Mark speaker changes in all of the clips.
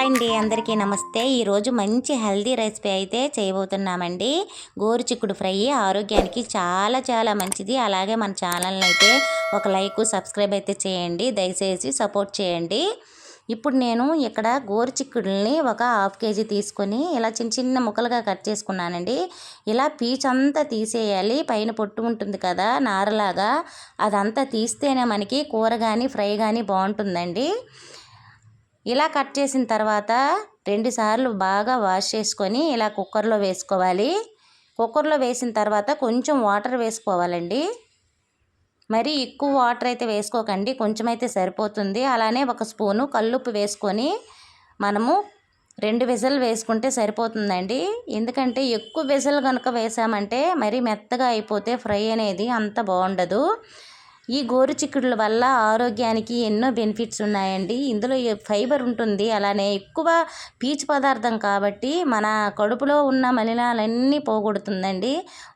Speaker 1: Hi అండి. అందరికీ నమస్తే. ఈరోజు మంచి హెల్దీ రెసిపీ అయితే చేయబోతున్నామండి. గోరు చిక్కుడు ఫ్రై ఆరోగ్యానికి చాలా చాలా మంచిది. అలాగే మన ఛానల్ని అయితే ఒక లైక్ సబ్స్క్రైబ్ అయితే చేయండి. దయచేసి సపోర్ట్ చేయండి. ఇప్పుడు నేను ఇక్కడ గోరు చిక్కుడుని ఒక హాఫ్ కేజీ తీసుకొని ఇలా చిన్న చిన్న ముక్కలుగా కట్ చేసుకున్నానండి. ఇలా పీచ్ అంతా తీసేయాలి. పైన పొట్టు ఉంటుంది కదా నారలాగా. అదంతా తీస్తేనే మనకి కూర కానీ ఫ్రై కానీ బాగుంటుందండి. ఇలా కట్ చేసిన తర్వాత రెండుసార్లు బాగా వాష్ చేసుకొని ఇలా కుక్కర్లో వేసుకోవాలి. కుక్కర్లో వేసిన తర్వాత కొంచెం వాటర్ వేసుకోవాలండి. మరి ఎక్కువ వాటర్ అయితే వేసుకోకండి కొంచెం అయితే సరిపోతుంది. అలానే ఒక స్పూను కల్లుప్పు వేసుకొని మనము రెండు విజల్ వేసుకుంటే సరిపోతుందండి. ఎందుకంటే ఎక్కువ విజల్ కనుక వేసామంటే మరి మెత్తగా అయిపోతే ఫ్రై అనేది అంత బాగుండదు. ఈ గోరు చిక్కుడుల వల్ల ఆరోగ్యానికి ఎన్నో బెనిఫిట్స్ ఉన్నాయండి. ఇందులో ఫైబర్ ఉంటుంది అలానే ఎక్కువ పీచు పదార్థం కాబట్టి మన కడుపులో ఉన్న మలినాలన్నీ పోగొడుతుందండి.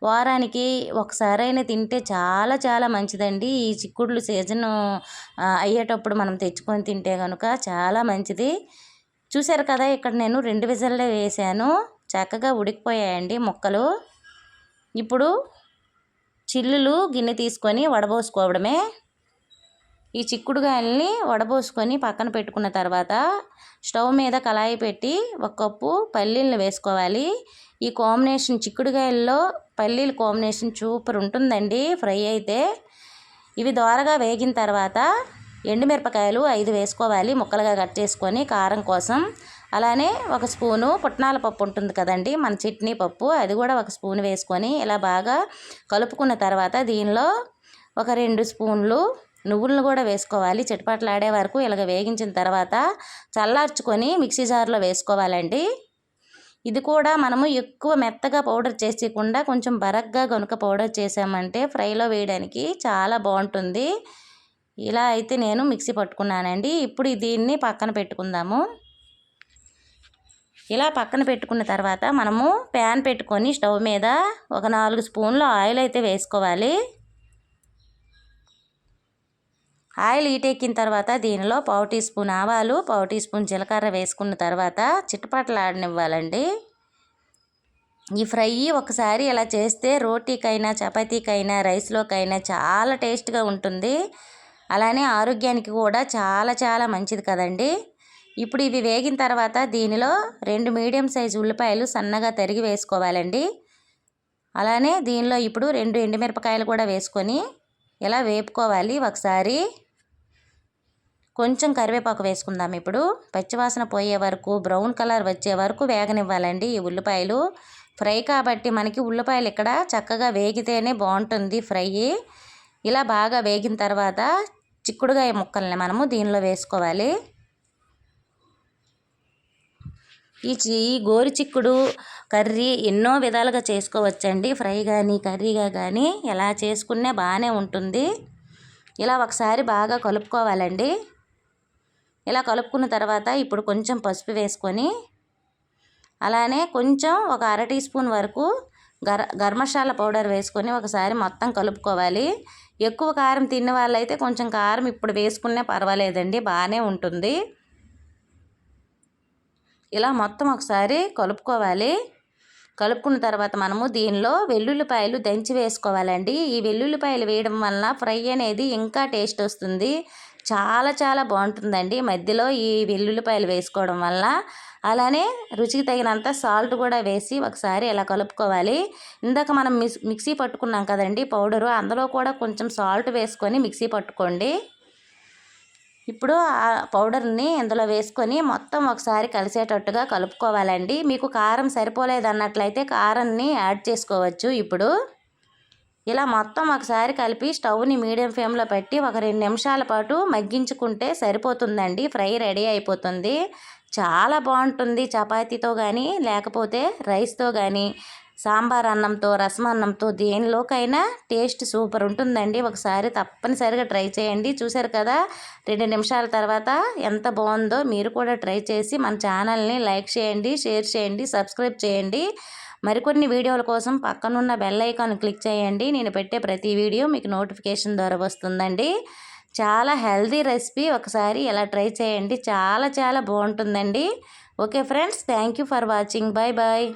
Speaker 1: వారానికి ఒకసారైనా తింటే చాలా చాలా మంచిదండి. ఈ చిక్కుడులు సీజన్ అయ్యేటప్పుడు మనం తెచ్చుకొని తింటే కనుక చాలా మంచిది. చూశారు కదా ఇక్కడ నేను రెండు విజల్లో వేసాను. చక్కగా ఉడికిపోయాయండి మొక్కలు. ఇప్పుడు చిల్లులు గిన్నె తీసుకొని వడబోసుకోవడమే. ఈ చిక్కుడుగాయల్ని వడబోసుకొని పక్కన పెట్టుకున్న తర్వాత స్టవ్ మీద కళాయి పెట్టి ఒక కప్పు పల్లీలను వేసుకోవాలి. ఈ కాంబినేషన్ చిక్కుడుగాయల్లో పల్లీల కాంబినేషన్ సూపర్ ఉంటుందండి ఫ్రై అయితే. ఇవి దోరగా వేగిన తర్వాత ఎండుమిరపకాయలు ఐదు వేసుకోవాలి ముక్కలుగా కట్ చేసుకొని కారం కోసం. అలానే ఒక స్పూను పుట్నాల పప్పు ఉంటుంది కదండి మన చట్నీ పప్పు. అది కూడా ఒక స్పూన్ వేసుకొని ఇలా బాగా కలుపుకున్న తర్వాత దీనిలో ఒక రెండు స్పూన్లు నువ్వులను కూడా వేసుకోవాలి. చిటపట్లాడే వరకు ఇలాగ వేగించిన తర్వాత చల్లార్చుకొని మిక్సీ జార్లో వేసుకోవాలండి. ఇది కూడా మనము ఎక్కువ మెత్తగా పౌడర్ చేసేయకుండా కొంచెం బరగ్గా గనుక పౌడర్ చేసామంటే ఫ్రైలో వేయడానికి చాలా బాగుంటుంది. ఇలా అయితే నేను మిక్సీ పట్టుకున్నానండి. ఇప్పుడు దీన్ని పక్కన పెట్టుకుందాము. ఇలా పక్కన పెట్టుకున్న తర్వాత మనము ప్యాన్ పెట్టుకొని స్టవ్ మీద ఒక నాలుగు స్పూన్లు ఆయిల్ అయితే వేసుకోవాలి. ఆయిల్ ఈటెక్కిన తర్వాత దీనిలో పావు టీ స్పూన్ ఆవాలు పావు టీ స్పూన్ జీలకర్ర వేసుకున్న తర్వాత చిట్టపట్లాడనివ్వాలండి ఈ ఫ్రై ఒకసారి ఇలా చేస్తే రోటీకైనా చపాతీకైనా రైస్లోకైనా చాలా టేస్ట్గా ఉంటుంది. అలానే ఆరోగ్యానికి కూడా చాలా చాలా మంచిది కదండి. ఇప్పుడు ఇవి వేగిన తర్వాత దీనిలో రెండు మీడియం సైజు ఉల్లిపాయలు సన్నగా తరిగి వేసుకోవాలండి. అలానే దీనిలో ఇప్పుడు రెండు ఎండుమిరపకాయలు కూడా వేసుకొని ఇలా వేపుకోవాలి ఒకసారి. కొంచెం కరివేపాకు వేసుకుందాం ఇప్పుడు. పచ్చివాసన పోయే వరకు బ్రౌన్ కలర్ వచ్చే వరకు వేగనివ్వాలండి ఈ ఉల్లిపాయలు. ఫ్రై కాబట్టి మనకి ఉల్లిపాయలు ఇక్కడ చక్కగా వేగితేనే బాగుంటుంది ఫ్రై. ఇలా బాగా వేగిన తర్వాత చిక్కుడుగాయ ముక్కల్ని మనము దీనిలో వేసుకోవాలి. ఈ ఈ గోరు చిక్కుడు కర్రీ ఎన్నో విధాలుగా చేసుకోవచ్చండి. ఫ్రై కానీ కర్రీగా కానీ ఎలా చేసుకున్నా బాగానే ఉంటుంది. ఇలా ఒకసారి బాగా కలుపుకోవాలండి. ఇలా కలుపుకున్న తర్వాత ఇప్పుడు కొంచెం పసుపు వేసుకొని అలానే కొంచెం ఒక అర టీ స్పూన్ వరకు గర గర్మశాల పౌడర్ వేసుకొని ఒకసారి మొత్తం కలుపుకోవాలి. ఎక్కువ కారం తిన్న వాళ్ళైతే కొంచెం కారం ఇప్పుడు వేసుకున్నా పర్వాలేదండి బాగానే ఉంటుంది. ఇలా మొత్తం ఒకసారి కలుపుకోవాలి. కలుపుకున్న తర్వాత మనము దీనిలో వెల్లుల్లిపాయలు దంచి వేసుకోవాలండి. ఈ వెల్లుల్లిపాయలు వేయడం వలన ఫ్రై అనేది ఇంకా టేస్ట్ వస్తుంది. చాలా చాలా బాగుంటుందండి. మధ్యలో ఈ వెల్లుల్లిపాయలు వేసుకోవడం వల్ల అలానే రుచికి తగినంత సాల్ట్ కూడా వేసి ఒకసారి ఇలా కలుపుకోవాలి. ఇందాక మనం మిక్సీ పట్టుకున్నాం కదండి పౌడరు అందులో కూడా కొంచెం సాల్ట్ వేసుకొని మిక్సీ పట్టుకోండి. ఇప్పుడు ఆ పౌడర్ని ఇందులో వేసుకొని మొత్తం ఒకసారి కలిసేటట్టుగా కలుపుకోవాలండి. మీకు కారం సరిపోలేదు అన్నట్లయితే కారాన్ని యాడ్ చేసుకోవచ్చు ఇప్పుడు. ఇలా మొత్తం ఒకసారి కలిపి స్టవ్ని మీడియం ఫ్లేమ్లో పెట్టి ఒక రెండు నిమిషాల పాటు మగ్గించుకుంటే సరిపోతుందండి. ఫ్రై రెడీ అయిపోతుంది. చాలా బాగుంటుంది చపాతీతో కానీ లేకపోతే రైస్తో కానీ సాంబార్ అన్నంతో రసం అన్నంతో దేనిలోకైనా టేస్ట్ సూపర్ ఉంటుందండి. ఒకసారి తప్పనిసరిగా ట్రై చేయండి. చూశారు కదా రెండు నిమిషాల తర్వాత ఎంత బాగుందో మీరు కూడా ట్రై చేసి మన ఛానల్ని లైక్ చేయండి షేర్ చేయండి సబ్స్క్రైబ్ చేయండి. మరికొన్ని వీడియోల కోసం పక్కనున్న బెల్ ఐకాన్ క్లిక్ చేయండి. నేను పెట్టే ప్రతి వీడియో మీకు నోటిఫికేషన్ ద్వారా వస్తుందండి. చాలా హెల్దీ రెసిపీ. ఒకసారి ఇలా ట్రై చేయండి. చాలా చాలా బాగుంటుందండి. Okay friends thank you for watching. Bye bye